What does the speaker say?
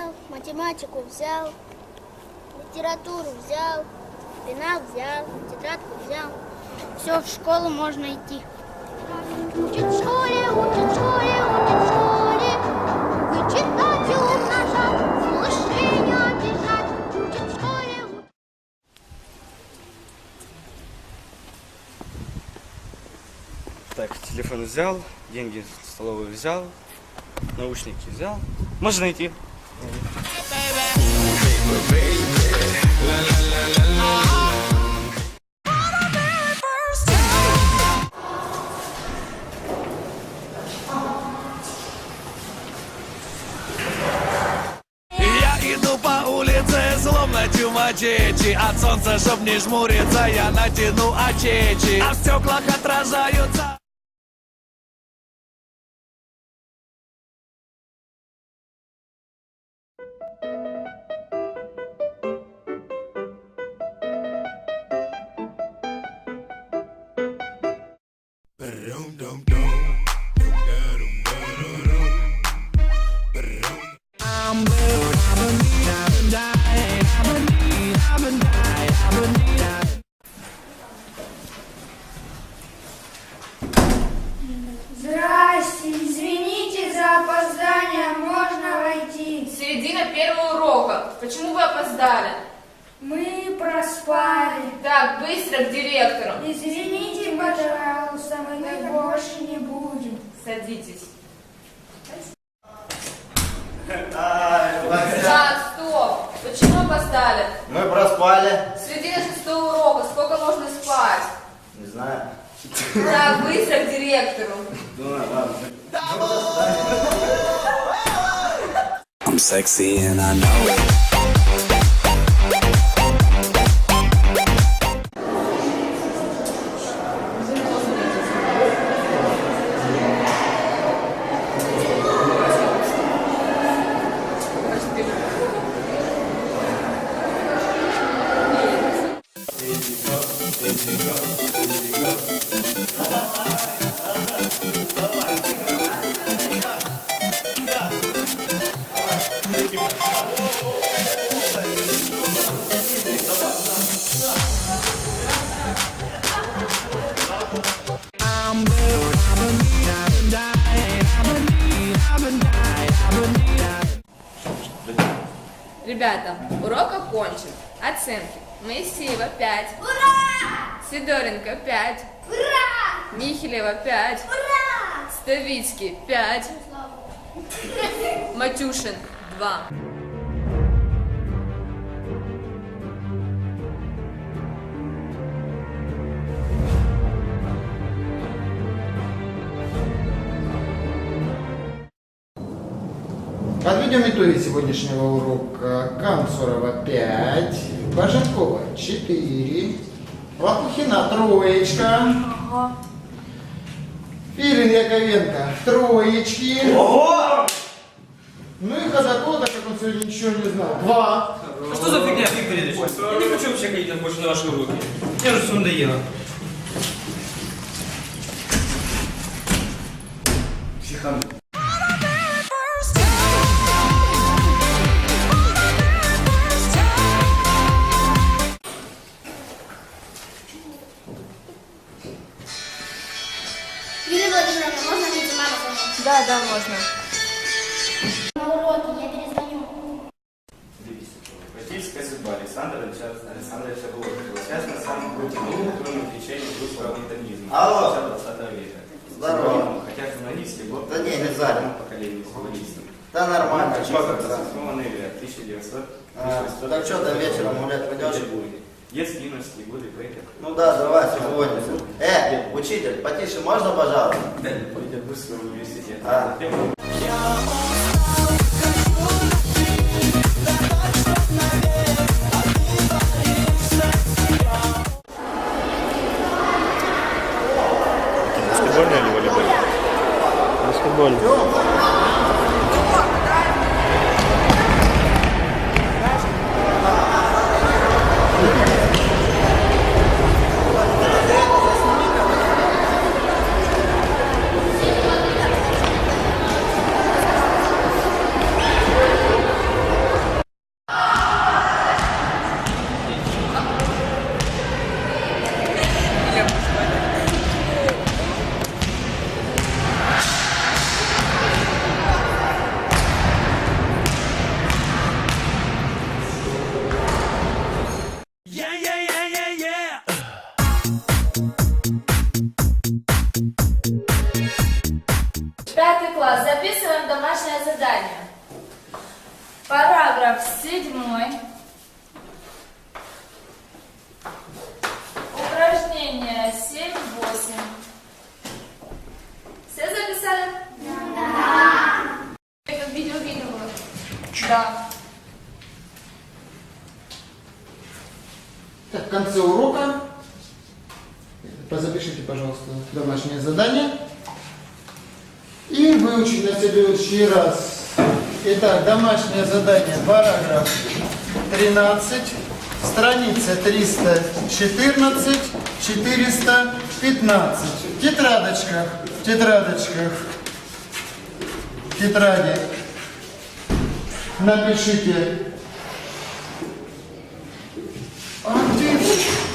взял, математику взял, литературу взял, пенал взял, тетрадку взял. Все, в школу можно идти. Учит в школе, учит в школе, учит в школе. Вычитать и умножать, малышей не обижать. Учит в школе, Так, телефон взял, деньги в столовую взял, наушники взял. Можно идти. Иду по улице, словно чумачечи От солнца, чтоб не жмуриться, я натяну очечи. А в стеклах отражаются Здрасте, извините за опоздание, можно войти? Середина первого урока. Почему вы опоздали? Мы проспали. Так, быстро к директору. Извините, пожалуйста, мы так больше не будем. Садитесь. Так, стоп. Почему опоздали? Мы проспали. Середина шестого урока. Сколько можно спать? Не знаю. Так, быстро к директору. I'm sexy and I know it Ребята, урок окончен. Оценки. Моисеева 5. Ура! Сидоренко 5. Ура! Михелева 5. Ура! Ставицкий 5. Матюшин 2. Подведем итоги сегодняшнего урока. Камсурова 5, Баженкова 4, Лопухина троечка, Филин Яковенко троечки. Ну и Ходокода, как он сегодня ничего не знал, два. А что за фигня, Виктор Ильич? Я не хочу вообще ходить больше на ваши уроки. Мне уже все надоело. Психан. Да, можно. На уроке, я перезвоню. Политическая судьба Александра Александровича Володина связана с самым крутым трудным течением русского антагонизма Алло. 20 века. Здорово. Хотя журналисты год Да не, не поколения журналистов. Да нормально, Что что как как застрахованный 1900 А, так что ты вечером гулять пойдешь? Детские юношеские годы поэтов. Ну да, давай сегодня. Э, учитель, потише можно, пожалуйста? Петербургского университета. А. Затем Баскетбольный или волейбольный? Баскетбольный. Пятый класс. Записываем домашнее задание. Параграф седьмой. Так, в конце урока. Позапишите, пожалуйста, домашнее задание. И выучить на следующий раз. Итак, домашнее задание, параграф 13, страница 314, 415. В тетрадочках, в тетрадочках, в тетради. Напишите. А, Thank you.